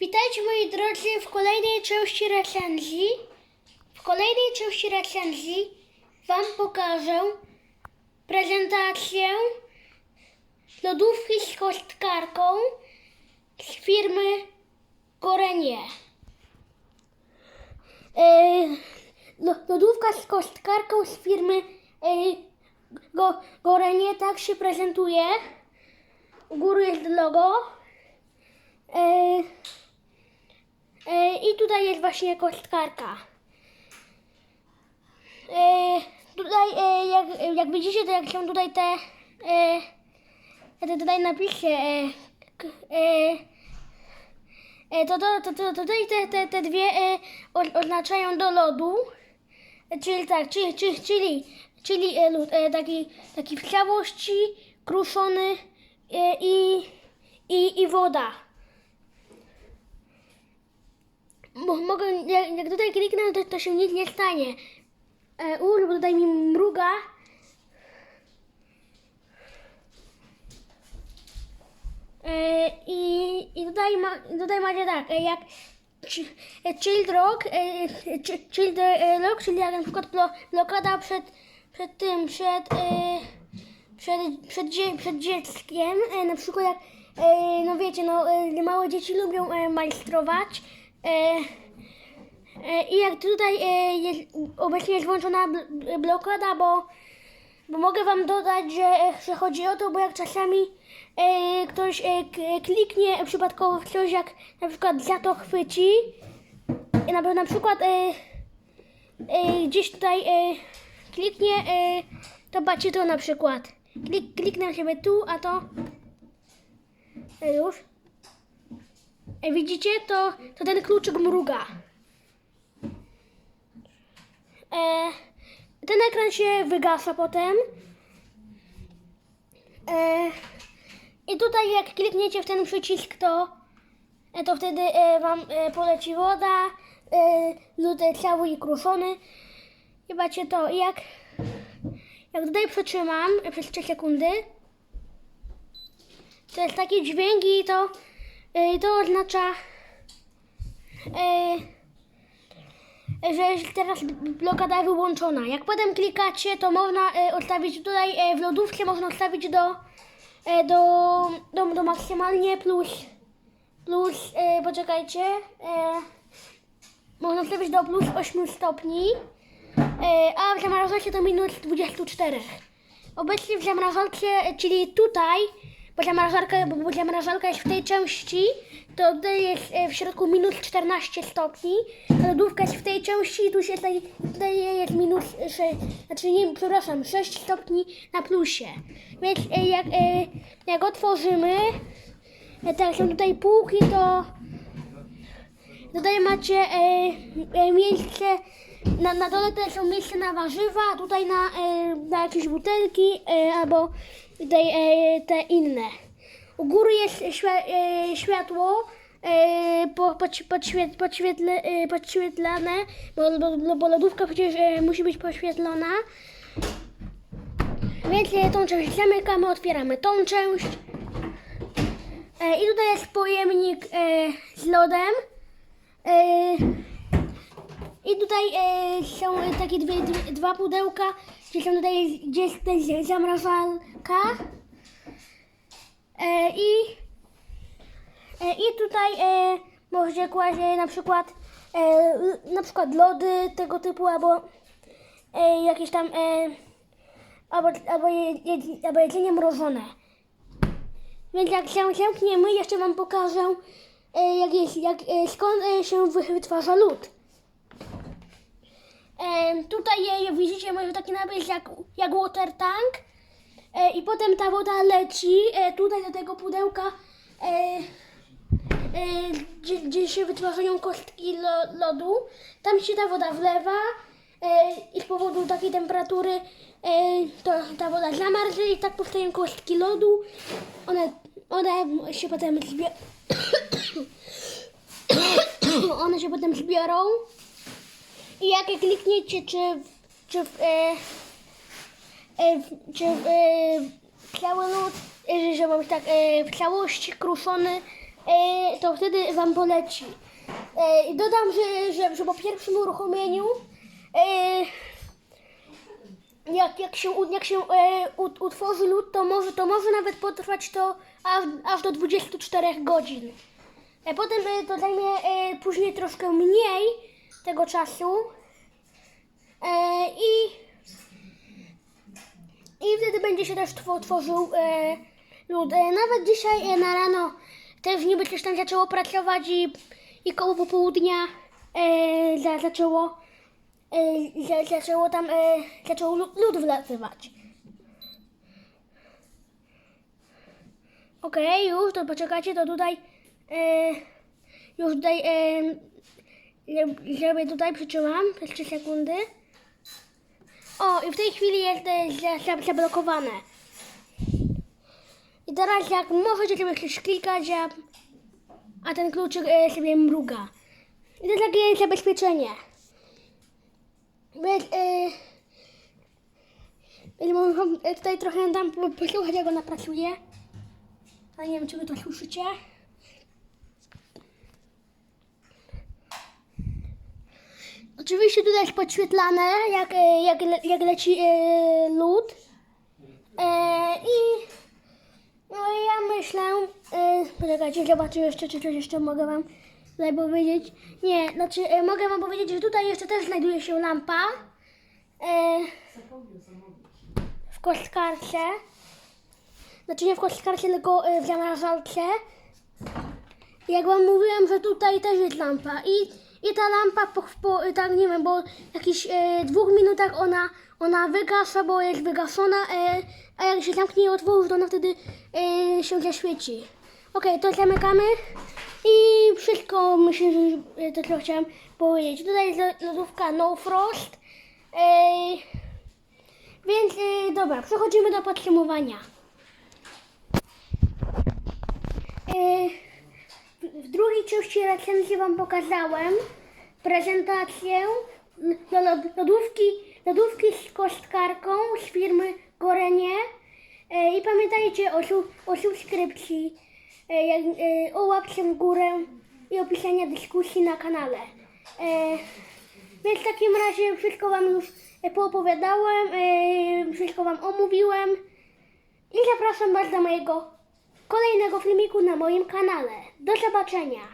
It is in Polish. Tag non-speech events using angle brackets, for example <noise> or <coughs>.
Witajcie moi drodzy w kolejnej części recenzji. W kolejnej części recenzji Wam pokażę prezentację lodówki z kostkarką z firmy Gorenie. E, lo- lodówka z kostkarką z firmy e, Go, Gorenie tak się prezentuje. U góry jest logo. E, e, I tutaj jest właśnie kostkarka. E, tutaj, e, jak, jak widzicie, to jak są tutaj te, e, te tutaj napisy, e, e, e, to, to, to, to, tutaj te, te, dwie e, oznaczają do lodu. E, Czyli tak, czyli, czyli, czyli, czyli e, lód, e, taki, taki w całości kruszony e, i, i, i woda. Mo- mogę, jak, jak tutaj kliknę, to, to się nic nie stanie. E, uż, bo tutaj mi mruga. E, i, I tutaj, ma, tutaj macie tak, e, jak e, chill rock, e, chi- chill e, lock, czyli jak na przykład blo, blokada przed, przed tym, przed, przed, przed, przed dzieckiem, na przykład jak, no wiecie, no małe dzieci lubią majstrować, i jak tutaj e, jest, obecnie jest włączona bl- blokada, bo bo mogę wam dodać, że, że chodzi o to, bo jak czasami e, ktoś e, kliknie przypadkowo w coś, jak na przykład za to chwyci, e, na, na przykład e, e, gdzieś tutaj e, kliknie, e, to patrzcie to na przykład. Klik, kliknę tu, a to e, już. Widzicie, to, to ten kluczyk mruga. E, ten ekran się wygasa potem. E, I tutaj jak klikniecie w ten przycisk, to, e, to wtedy e, Wam e, poleci woda, e, e, cały i kruszony. I macie to. Jak, jak tutaj przytrzymam e, przez 3 sekundy, to jest taki dźwięk i to, to oznacza e, że jest teraz blokada wyłączona. Jak potem klikacie, to można e, ustawić tutaj w lodówce, można ustawić do, do, do, do maksymalnie plus, plus poczekajcie, można ustawić do plus 8 stopni, a w zamrażalce to minus 24. Obecnie w zamrażalce, e, czyli tutaj, bo zamrażalka, bo, bo zamrażalka jest w tej części, to tutaj jest e, w środku minus 14 stopni, a lodówka jest w tej części i tu się tutaj, tutaj jest minus 6, znaczy nie, przepraszam, 6 stopni na plusie. Więc e, jak, e, jak otworzymy, e, tak są tutaj półki, to tutaj macie miejsce, na, na dole to są miejsce na warzywa, tutaj na, na jakieś butelki albo te inne. U góry jest e, światło e, po, pod, podświet, podświetle, e, podświetlane, bo, bo, bo lodówka przecież e, musi być poświetlona. Więc e, tą część zamykamy, otwieramy tą część. E, I tutaj jest pojemnik e, z lodem. E, I tutaj e, są e, takie dwie, dwie, dwa pudełka, są tutaj gdzie jest też zamrażalka. E, i, e, I tutaj e, kłaść e, na przykład e, na przykład lody tego typu albo e, jakieś tam e, albo, albo, je, je, albo jedzenie mrożone. Więc jak się zamkniemy, jeszcze wam pokażę e, jak jest, jak, e, skąd e, się wy- wytwarza lód. E, tutaj e, widzicie może taki napis jak, jak water tank. E, I potem ta woda leci e, tutaj do tego pudełka, e, e, gdzie, gdzie się wytwarzają kostki lo, lodu. Tam się ta woda wlewa e, i z powodu takiej temperatury e, to ta woda zamarznie i tak powstają kostki lodu. One, one się potem zbiorą. <coughs> one się potem zbiorą. I jak klikniecie, czy, czy e, e, czy e, cały lód, e, żeby być tak e, w całości kruszony, e, to wtedy Wam poleci. E, dodam, że, że, że po pierwszym uruchomieniu e, jak, jak się, jak się e, ut- utworzy lód, to może, to może nawet potrwać to aż, aż do 24 godzin. E, potem to zajmie później troszkę mniej tego czasu. E, i, I wtedy będzie się też two, tworzył e, lód. E, nawet dzisiaj e, na rano też niby coś tam zaczęło pracować i, i koło popołudnia e, za, zaczęło, e, za, zaczęło tam e, zaczął lód, lód wlatywać. Okej, już, to poczekajcie, to tutaj e, już tutaj e, żeby tutaj przytrzymam przez 3 sekundy. O, i w tej chwili jest e, za- za- zablokowane. I teraz jak możecie sobie coś klikać, a, a ten kluczyk e, sobie mruga. I to takie zabezpieczenie. Więc, e, tutaj trochę po- posłuchać jak ona pracuje. Ale nie wiem, czy wy to słyszycie. Oczywiście tutaj jest podświetlane, jak, e, jak, jak leci e, lód. E, I no ja myślę, e, poczekajcie, zobaczę jeszcze, czy coś jeszcze mogę wam tutaj powiedzieć. Nie, znaczy e, mogę wam powiedzieć, że tutaj jeszcze też znajduje się lampa e, w kostkarce. Znaczy nie w kostkarce, tylko e, w zamrażalce. Jak wam mówiłem, że tutaj też jest lampa i, i ta lampa po, po tak nie wiem, bo jakichś e, dwóch minutach ona, ona wygasa, bo jest wygaszona, e, a jak się zamknie i otworzy, to ona wtedy e, się zaświeci. Okej, to zamykamy i wszystko myślę, że to co chciałam powiedzieć. Tutaj jest lo- lodówka No Frost, e, więc e, dobra, przechodzimy do podsumowania. E, w drugiej części recenzji Wam pokazałem prezentację lodówki, lodówki z kostkarką z firmy Gorenie. E, I pamiętajcie o, o subskrypcji, e, e, o łapce w górę i opisania dyskusji na kanale. Więc w takim razie wszystko Wam już poopowiadałem, wszystko Wam omówiłem i zapraszam Was do mojego kolejnego filmiku na moim kanale. Do zobaczenia!